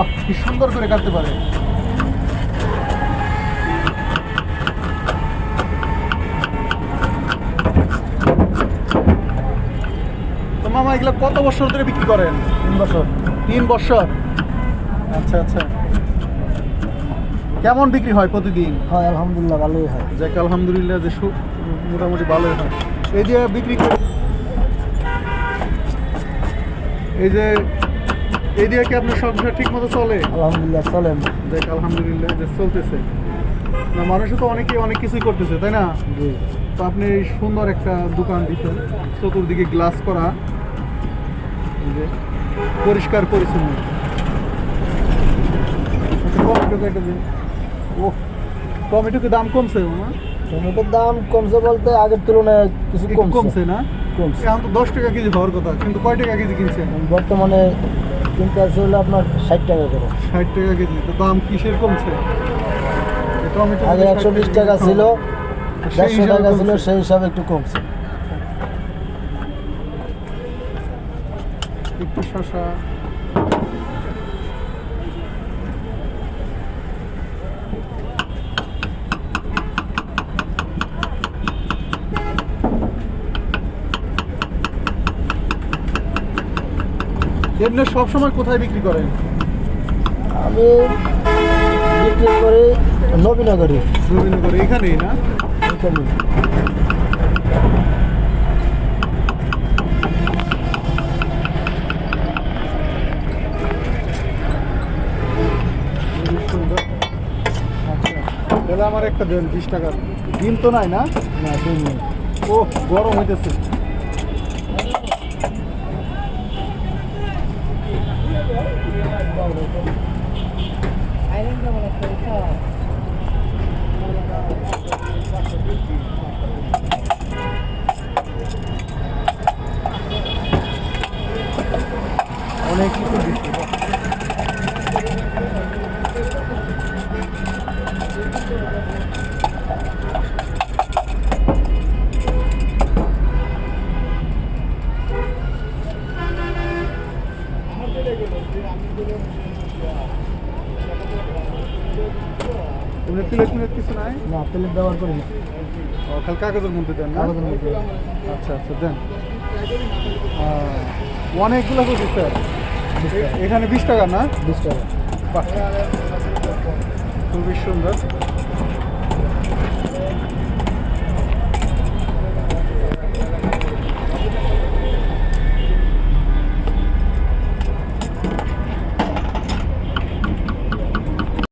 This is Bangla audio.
বাহ কি সুন্দর করে কাটতে পারে। তো মামা এগুলো কত বছর ধরে বিক্রি করেন? তিন বছর। তিন বছর? আচ্ছা আচ্ছা। কেমন বিক্রি হয় প্রতিদিন? হয় আলহামদুলিল্লাহ ভালোই হয়। যাক আলহামদুলিল্লাহ যে মোটামুটি ভালোই হয়। এই যে বিক্রি করে এই যে এই দিয়ে কি আপনার সংসার ঠিক মতো চলে? আলহামদুলিল্লাহ চলেন দেখ আলহামদুলিল্লাহ যে চলতেছে। না মানুষও তো অনেকে অনেক কিছুই করতেছে তাই না? তো আপনি এই সুন্দর একটা দোকান দিচ্ছেন চতুর্দিকে গ্লাস করা। পরিষ্কার পরিচ্ছন্ন। আচ্ছা, টমেটো ও টমেটো কি দাম কমছে টমেটোর দাম কমছে বলতে আগের তুলনায় কিছু কমছে না? কমছে। এখন তো দশ টাকা কেজি হওয়ার কথা কিন্তু কয় টাকা কেজি কিনছেন? বর্তমানে কিনতে আসছে হলো আপনার ষাট টাকা করে। ষাট টাকা কেজি তো দাম কিসের কমছে? আগে একশো বিশ টাকা ছিল দেড়শো টাকা ছিল সেই হিসাবে একটু কমছে। একটু শশা এমনি সবসময় কোথায় বিক্রি করেন? আমি বিক্রি করি নবীনগরী। রবীন্দ্রনগর এখানেই না? এখানে তাহলে আমার একটা দেন বিশ টাকার ডিম তো নাই না? না দিন নেই। ও গরম হইতেছে। অনেক কিছু দিচ্ছে বাহ। এমনি প্লেট প্লেট কিছু নাই? না প্লেট ব্যবহার করি না। ও, খালি কাগজের মধ্যে দেন না? কাগজের মধ্যে। আচ্ছা আচ্ছা দেন। অনেকগুলো করছি স্যার। এখানে বিশ টাকা না? বিশ টাকা। খুবই সুন্দর।